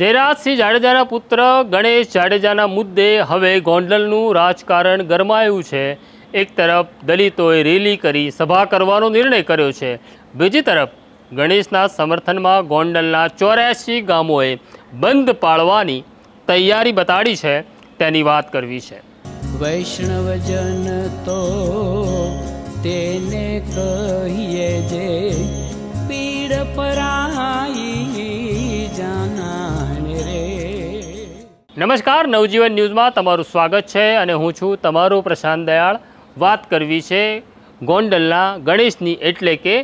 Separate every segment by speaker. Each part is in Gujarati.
Speaker 1: જયરાજસિંહ જાડેજાના પુત્ર ગણેશ જાડેજાના મુદ્દે હવે ગોંડલનું રાજકારણ ગરમાયું છે. એક તરફ દલિતોએ રેલી કરી સભા કરવાનો નિર્ણય કર્યો છે. બીજી તરફ ગણેશના સમર્થનમાં ગોંડલના ચોર્યાસી ગામોએ બંધ પાળવાની તૈયારી બતાડી છે. તેની વાત કરવી છે.
Speaker 2: વૈષ્ણવજન તો તેને કહીએ જે
Speaker 1: નમસ્કાર, નવજીવન ન્યૂઝમાં તમારું સ્વાગત છે અને હું છું તમારો પ્રશાંત દયાળ. વાત કરવી છે ગોંડલના ગણેશની એટલે કે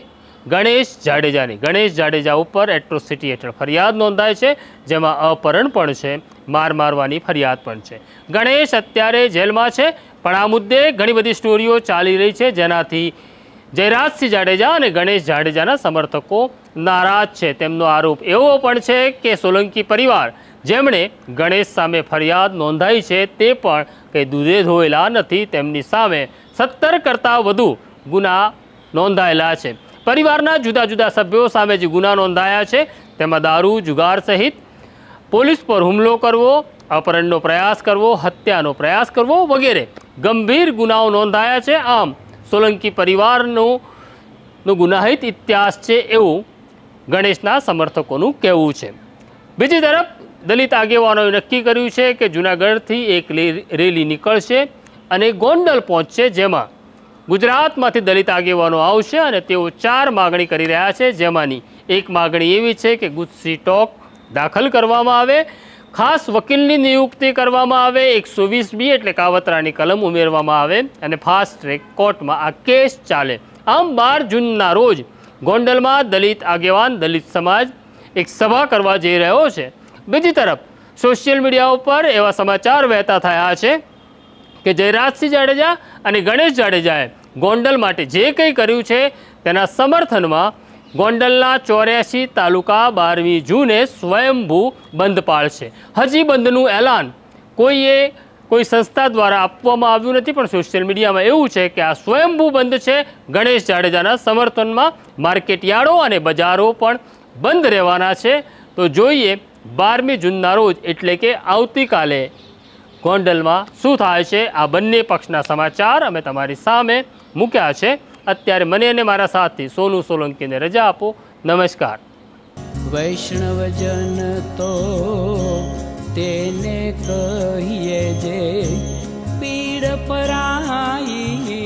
Speaker 1: ગણેશ જાડેજાની. ગણેશ જાડેજા ઉપર એટ્રોસિટી હેઠળ ફરિયાદ નોંધાય છે, જેમાં અપહરણ પણ છે, માર મારવાની ફરિયાદ પણ છે. ગણેશ અત્યારે જેલમાં છે, પણ આ મુદ્દે ઘણી બધી સ્ટોરીઓ ચાલી રહી છે, જેનાથી જયરાજસિંહ જાડેજા અને ગણેશ જાડેજાના સમર્થકો નારાજ છે. તેમનો આરોપ એવો પણ છે કે સોલંકી પરિવાર, જેમણે ગણેશ સામે ફરિયાદ નોંધાઈ છે, તે પણ કંઈ દૂધે ધોયેલા નથી. તેમની સામે સત્તર કરતાં વધુ ગુના નોંધાયેલા છે. પરિવારના જુદા જુદા સભ્યો સામે જે ગુના નોંધાયા છે, તેમાં દારૂ, જુગાર સહિત પોલીસ પર હુમલો કરવો, અપહરણનો પ્રયાસ કરવો, હત્યાનો પ્રયાસ કરવો વગેરે ગંભીર ગુનાઓ નોંધાયા છે. આમ સોલંકી પરિવારનું નો ગુનાહિત ઇતિહાસ છે એવું ગણેશના સમર્થકોનું કહેવું છે. બીજી તરફ દલિત આગેવાનોએ નક્કી કર્યું છે કે જૂનાગઢથી એક રેલી નીકળશે અને ગોંડલ પહોંચશે જેમાં ગુજરાતમાંથી દલિત આગેવાનો આવશે અને તેઓ ચાર માગણી કરી રહ્યા છે જેમાંની એક માગણી એવી છે કે ગુસ્સી ટોક દાખલ કરવામાં આવે ખાસ વકીલની નિયુક્તિ કરવામાં આવે, એકસો વીસ બી એટલે કાવતરાની કલમ ઉમેરવામાં આવે અને ફાસ્ટ ટ્રેક કોર્ટમાં આ કેસ ચાલે. આમ બાર જૂનના રોજ ગોંડલમાં દલિત આગેવાન, દલિત સમાજ એક સભા કરવા જઈ રહ્યો છે. બીજી તરફ સોશિયલ મીડિયા ઉપર એવા સમાચાર વહેતા થયા છે કે જયરાજસિંહ જાડેજા અને ગણેશ જાડેજાએ ગોંડલ માટે જે કંઈ કર્યું છે તેના સમર્થનમાં ગોંડલના ચોર્યાસી તાલુકા બારમી જૂને સ્વયંભૂ બંધ પાળશે હજી બંધનું એલાન કોઈએ કોઈ સંસ્થા દ્વારા આપવામાં આવ્યું નથી, પણ સોશિયલ મીડિયામાં એવું છે કે આ સ્વયંભૂ બંધ છે. ગણેશ જાડેજાના સમર્થનમાં માર્કેટયાર્ડો અને બજારો પણ બંધ રહેવાના છે. તો જોઈએ બારમી જૂનના રોજ, એટલે કે આવતીકાલે ગોંડલમાં શું થાય છે? આ બંને પક્ષના સમાચાર અમે તમારી સામે મૂક્યા છે. અત્યારે મને અને મારા સાથી સોનુ સોલંકીને રજા આપો. નમસ્કાર.
Speaker 2: વૈષ્ણવજન તો તેને કહીએ જે પીડ પરાઈ